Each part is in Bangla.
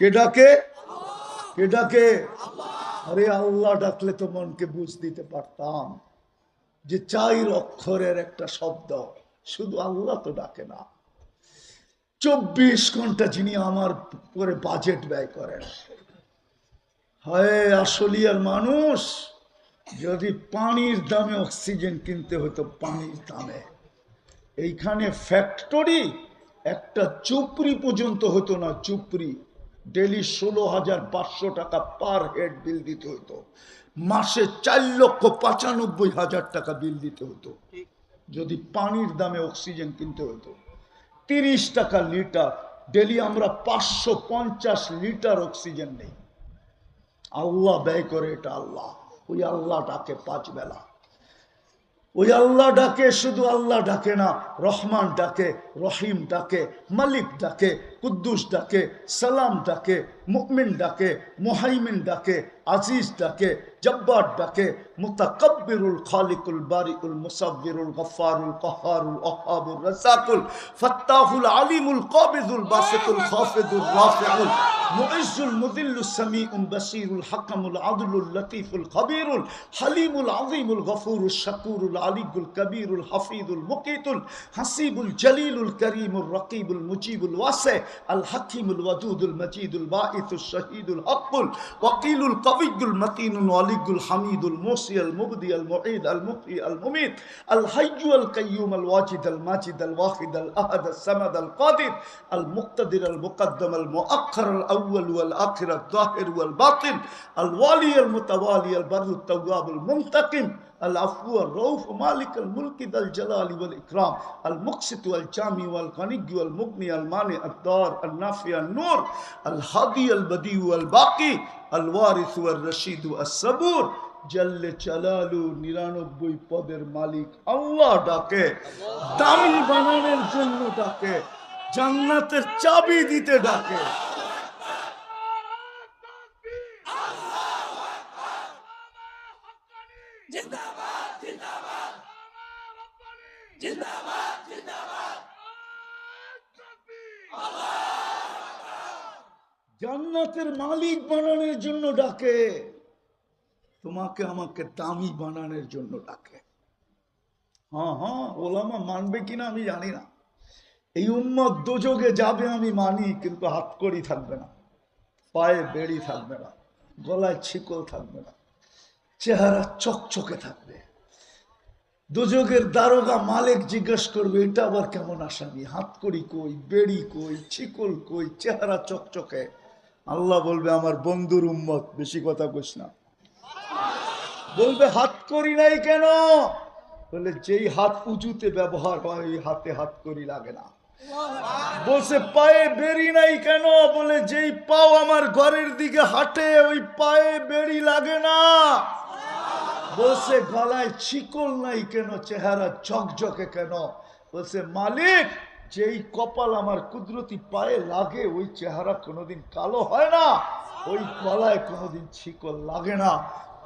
কে ডাকে? কে ডাকে? আরে আল্লাহ ডাকলে তো মনকে বুঝ দিতে পারতাম যে চাইর অক্ষরের একটা শব্দ, শুধু আল্লাহ তো ডাকে না। চব্বিশ ঘণ্টা যিনি আমার করে বাজেট ব্যয় করেন। হয় আসলিয়ার মানুষ, যদি পানির দামে অক্সিজেন কিনতে হতো, পানির দামে। এইখানে ফ্যাক্টরি একটা চুপড়ি পর্যন্ত হতো না, চুপড়ি। ডেলি ষোলো হাজার পাঁচশো টাকা পার হেড বিল দিতে হতো। মাসে চার লক্ষ পঁচানব্বই হাজার টাকা বিল দিতে হতো। যদি পানির দামে অক্সিজেন কিনতে হতো। তিরিশ টাকা লিটার, ডেলি আমরা পাঁচশো পঞ্চাশ লিটার অক্সিজেন নেই। আল্লাহ ব্যয় করে এটা আল্লাহ। ওই আল্লাহ ডাকে পাঁচ বেলা। ওই আল্লাহ ডাকে, শুধু আল্লাহ ডাকে না, রহমান ডাকে, রহিম ডাকে, মালিক ডাকে কুদ্দুস ডাকে সালাম ডাকে মুকমিন ডাকে মোহাইমিন ডাকে আজিজ ডাকে জব্বার ডাকে মুতাকব্বিরুল খালিকুল বারিউল মুসাব্বিরুল গফফারুল কহারুল ওহাবুর রাসাকুল ফাত্তাহুল আলিমুল কাবিদুল বাসিতুল খাফিদুল রাফিউল, মুইজ্জুল মুদিল্লুস সামিউল বাসিরুল হাকামুল আদলুল লতিফুল খবীরুল, হালিমুল আযীমুল গফুরুল শাকুরুল আলিকুল কবীরুল হাফিজুল মুকিতুল, হাসিবুল জলিলুল করিমুল রকিবুল মুজিবুল ওয়াসি الحكيم الودود المجيد الباعث الشهيد الحق الوقيل القوي المتين الولي الحميد الموصي المبدي المعيد المقي المميت الحي القيوم الواجد الماجد الواحد الأحد السمد القادر المقتدر المقدم المؤخر الأول والآخر الظاهر والباطن الوالي المتوالي البر التواب المنتقم العفو الرؤوف مالك الملك ذا الجلال والإكرام المقسط والجامع والغني والمغني المانع الدار النافع النور الهادي البديع والباقي الوارث والرشيد والصبور জল্লে চালালু নিরানব্বই পদের মালিক আল্লাহ ডাকে দামি বানানোর জন্য ডাকে জান্নাতের চাবি দিতে ডাকে জান্নাতের মালিক বানানোর জন্য ডাকে। তোমাকে আমাকে দামি বানানোর জন্য ডাকে। হ্যাঁ হ্যাঁ ওলামা মানবে কিনা আমি জানি না। এই উম্মত দোযোগে যাবে আমি মানি, কিন্তু হাত করি থাকবে না। পায়ে বেড়ি থাকবে না। গলায় ছিকল থাকবে না। চেহারা চকচকে থাকবে। দুযোগের দারোগা মালিক জিজ্ঞেস করবে, এটা আবার কেমন আসামি? হাত করি কই? বেড়ি কই? ছিকল কই? চেহারা চকচকে। আল্লাহ বলবে, আমার বন্ধুর উম্মত, বেশি কথা কইস না। বলবে, হাত করি নাই কেন? বলে যেই হাত উঁচুতে ব্যবহার হয়, ওই হাতে হাত করি লাগে না। বলছে, পায়ে বেরি নাই কেন? বলে যেই পাও আমার ঘরের দিকে হাঁটে, ওই পায়ে বেরি লাগে না। বলছে, গলায় চিকল নাই কেন? চেহারা ঝকঝকে কেন? বলছে, মালিক যেই কপাল আমার কুদরতি পায়ে লাগে ওই চেহারা কোনোদিন কালো হয় না ওই গলায় কোনোদিন ছিকল লাগে না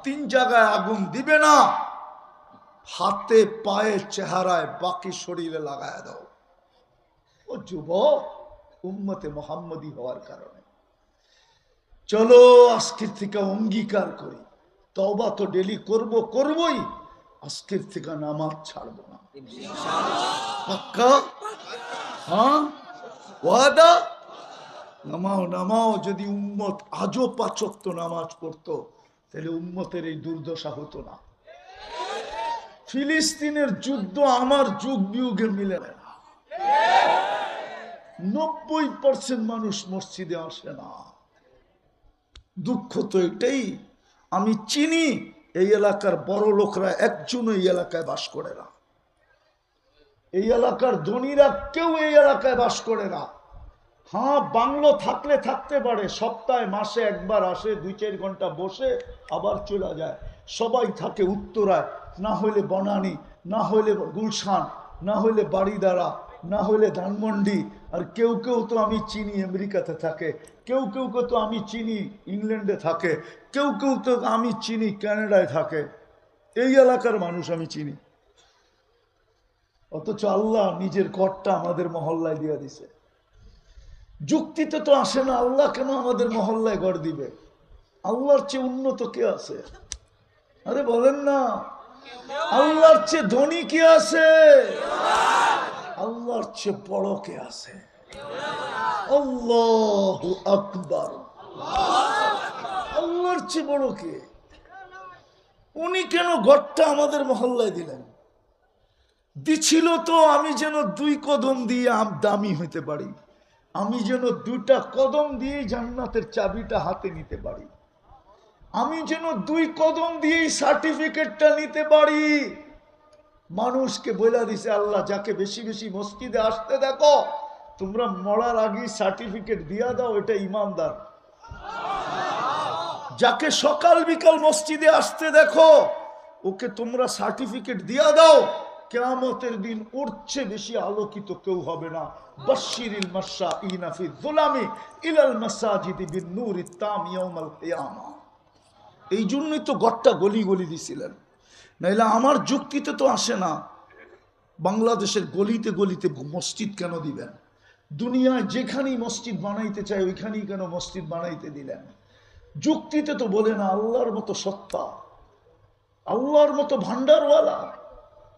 তিন জায়গায় আগুন দিবে না। হাতে পায়ে চেহারায় বাকি শরীরে লাগায় দাও। ও যুবক উম্মতে মোহাম্মদী হওয়ার কারণে। চলো আজকের থেকে অঙ্গীকার করি। তবা তো ডেলি করব করবই। আজকের থেকে নামাজ ছাড়বো না। পাক্কা? হ্যাঁ? ওয়াদা? নামাও নামাও, যদি উম্মত আজও নামাজ তাহলে উম্মতের এই দুর্দশা হতো না। ফিলিস্তিনের যুদ্ধ আমার যুগ বিয়োগে মিলে না। নব্বই পার্সেন্ট মানুষ মসজিদে আসে না। দুঃখ তো এটাই, আমি চিনি এই এলাকার বড় লোকরা একজনও এই এলাকায় বাস করে না। এই এলাকার ধনীরা কেউ এই এলাকায় বাস করে না। হ্যাঁ বাংলো থাকলে থাকতে পারে, সপ্তাহে মাসে একবার আসে, দুই চার ঘণ্টা বসে আবার চলে যায়। সবাই থাকে উত্তরায়, না হলে বনানি, না হলে গুলশান, না হলে বাড়িদারা না হলে ধানমন্ডি। আর কেউ কেউ তো আমি চিনি, আমেরিকাতে থাকে। কেউ কেউ কেউ তো আমি চিনি, ইংল্যান্ডে থাকে। কেউ কেউ তো আমি চিনি ক্যানাডায় থাকে। এই এলাকার মানুষ আমি চিনি। অথচ আল্লাহ নিজের ঘরটা আমাদের মহল্লায় দিয়ে দিছে। যুক্তিতে তো আসে না, আল্লাহ কেন আমাদের মহল্লায় গড় দিবে? আল্লাহর চেয়ে উন্নত কে আছে? আরে বলেন না, আল্লাহর চেয়ে ধনী কে আছে? আল্লাহর চেয়ে বড় কে আছে? আল্লাহ আকবার। আল্লাহর চেয়ে বড় কে? উনি কেন ঘরটা আমাদের মহল্লায় দিলেন? দিছিল তো আমি যেন দুই কদম দিয়ে দামি হইতে পারি। আমি যেন দুইটা কদম দিয়ে জান্নাতের চাবিটা হাতে নিতে পারি। আমি যেন দুই কদম দিয়ে সার্টিফিকেটটা নিতে পারি। মানুষকে বলে দিছে, আল্লাহ, যাকে বেশি বেশি মসজিদে আসতে দেখো, তোমরা মরার আগে সার্টিফিকেট দিয়া দাও, এটা ইমানদার। যাকে সকাল বিকাল মসজিদে আসতে দেখো, ওকে তোমরা সার্টিফিকেট দিয়া দাও। কেয়ামতের দিন উঠছে বেশি আলোকিত কেউ হবে না। বশিরিল মাসা ইনাফি গোলামি ইলাল মাসাজিদি বিন নূর ইত্তাম ইয়াউমাল কিয়ামা। এই জন্যই তো গড়টা গলি গলি দিছিলেন। নাইলে আমার যুক্তিতে তো আসে না। বাংলাদেশের গলিতে গলিতে মসজিদ কেন দিবেন? দুনিয়ায় যেখানেই মসজিদ বানাইতে চায়, ওইখানেই কেন মসজিদ বানাইতে দিলেন? যুক্তিতে তো বলে না, আল্লাহর মতো সত্তা। আল্লাহর মতো ভান্ডারওয়ালা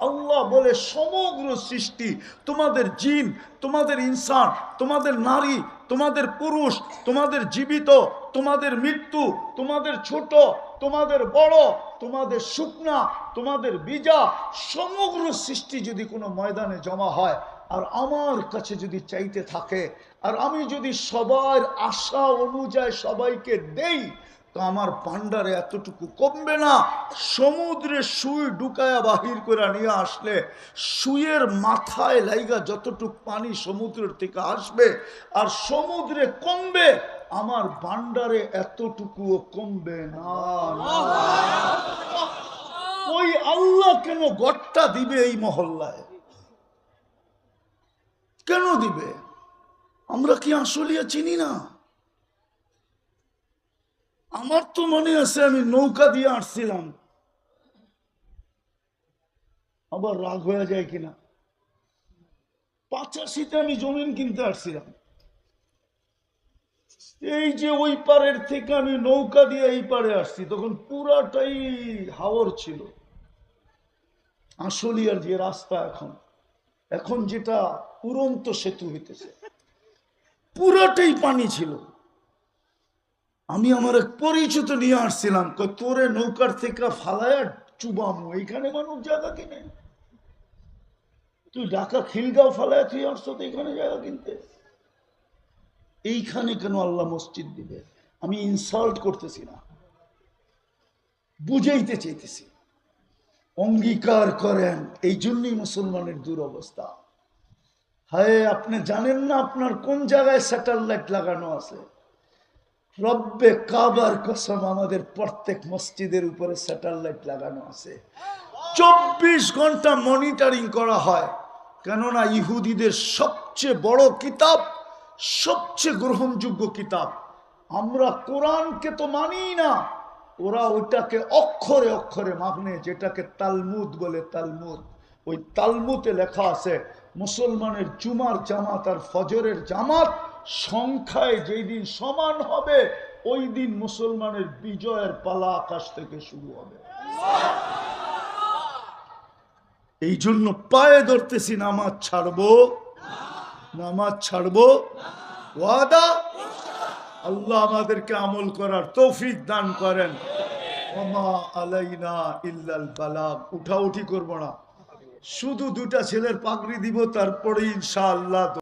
আল্লাহ বলে, সমগ্র সৃষ্টি তোমাদের জিন, তোমাদের ইনসান, তোমাদের নারী, তোমাদের পুরুষ, তোমাদের জীবিত, তোমাদের মৃত্যু, তোমাদের ছোট, তোমাদের বড়, তোমাদের শুকনা, তোমাদের বীজা, সমগ্র সৃষ্টি যদি কোনো ময়দানে জমা হয়, আর আমার কাছে যদি চাইতে থাকে, আর আমি যদি সবার আশা অনুযায়ী সবাইকে দেই তো আমার পান্ডারে এতটুকু কমবে না। সমুদ্রে সুই ঢুকায়া বাহির করে নিয়ে আসলে, সুইয়ের মাথায় লাইগা যতটুকু পানি সমুদ্রের থেকে আসবে আর সমুদ্রে কমবে, আমার ভান্ডারে এতটুকুও কমবে না না। ওই আল্লাহ কেন গড়টা দিবে এই মহল্লায়? কেন দিবে? আমরা কি আসলিয়া চিনি না? আমার তো মনে আছে আমি নৌকা দিয়ে আসছিলাম। আবার রাগ হয়ে যায় কিনা? পাঁচাশিতে আমি জমিন কিনতে আসছিলাম। এই যে ওই পারের থেকে আমি নৌকা দিয়ে এই পারে আসছি, তখন পুরাটাই হাওর ছিল। আশুলিয়ার যে রাস্তা এখন এখন যেটা উড়ন্ত সেতু হইতেছে। পুরাটাই পানি ছিল। আমি আমার এক পরিচিত নিয়ে আসছিলাম। তোরে নৌকার থেকে ফালায়া চুবামু। এইখানে মানুষ জায়গা কিনে? তুই ঢাকা খিলগাঁও ফালায়া তুই আসছো তো এখানে জায়গা কিনতে? এইখানে কেন আল্লাহ মসজিদ দিবে? আমি ইনসাল্ট করতেছি না। বুঝাইতে চাইতেছি। অঙ্গীকার করেন। এই জন্যই মুসলমানের দুরবস্থা। হায়, আপনি জানেন না আপনার কোন জায়গায় স্যাটেলাইট লাগানো আছে? রব্বে কাবার কসম আমাদের প্রত্যেক মসজিদের উপরে স্যাটেলাইট লাগানো আছে। চব্বিশ ঘণ্টা মনিটরিং করা হয়। কেননা ইহুদিদের সবচেয়ে বড় কিতাব, সবচেয়ে গ্রহণযোগ্য কিতাব। আমরা কোরআনকে তো মানি না। ওরা ওইটাকে অক্ষরে অক্ষরে মানে যেটাকে তালমুদ বলে তালমুদ। ওই তালমুতে লেখা আছে, মুসলমানের জুমার জামাত আর ফজরের জামাত সংখ্যায় যেই দিন সমান হবে, ওই দিন মুসলমানের বিজয়ের পালা আকাশ থেকে শুরু হবে। এই জন্য পায়ে ধরতেছি নামাজ ছাড়বো। নামাজ ছাড়বো। ওয়াদা? আল্লাহ আমাদেরকে আমল করার তৌফিক দান করেন। ওমা আলাইনা ইল্লাল বালাগ। উঠাউঠি করব না। শুধু দুটা ছেলের পাগড়ি দিব, তারপরে ইনশাআল্লাহ